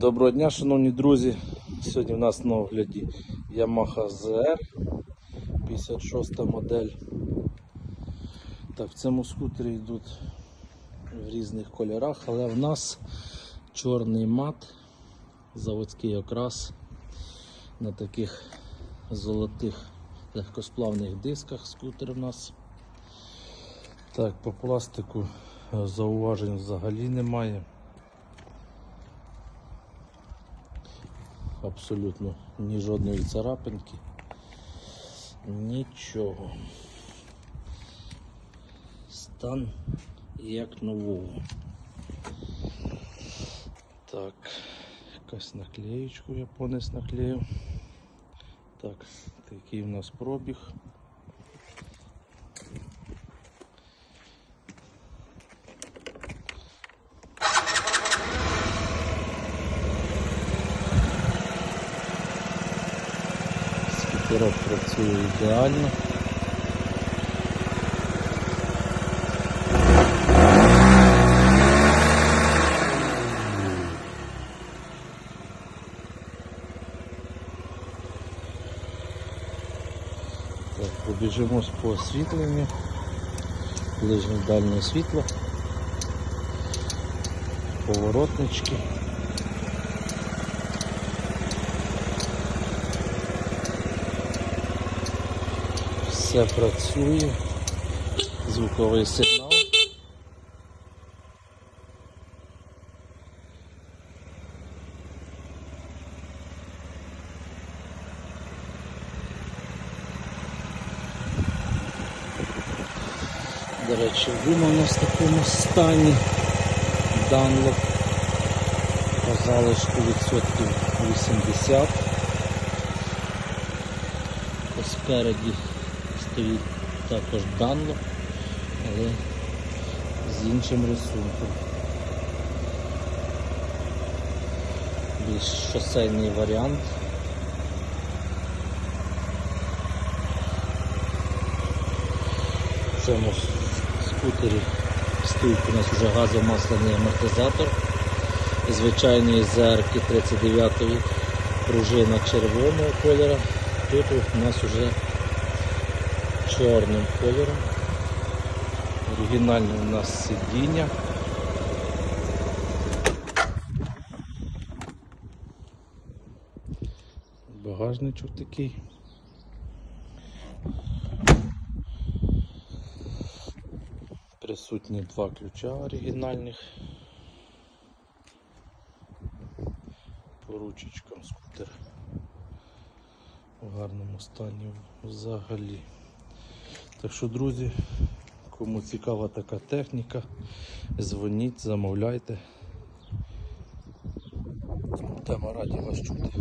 Доброго дня, шановні друзі. Сьогодні в нас на огляді Yamaha ZR 56 модель. Так, в цьому скутері йдуть в різних кольорах, але в нас чорний мат, заводський окрас на таких золотих легкосплавних дисках скутер у нас. Так, по пластику зауважень взагалі немає. Абсолютно ні жодної царапинки. Нічого. Стан як нового. Так, якась наклеєчку я понес наклею. Так, такий у нас пробіг. Скітерок працює ідеально. Так, побіжимо по освітленню. Ближнє дальнє світло. Поворотнички. Все працює. Звуковий сигнал. До речі, гума у нас в такому стані. Данлоп по залишку відсотків 80. Спереді стоїть також Данлоп, але з іншим рисунком. Більш шосейний варіант. В цьому скутері стоїть у нас вже газомасляний амортизатор. Звичайної зерки 39-ї пружина червоного кольору. Тут у нас вже чорним кольором. Оригінальне у нас сидіння. Багажничок такий. Присутні два ключа оригінальних. По ручечкам скутер в гарному стані взагалі. Так що, друзі, кому цікава така техніка, дзвоніть, замовляйте. Тема раді вас чути.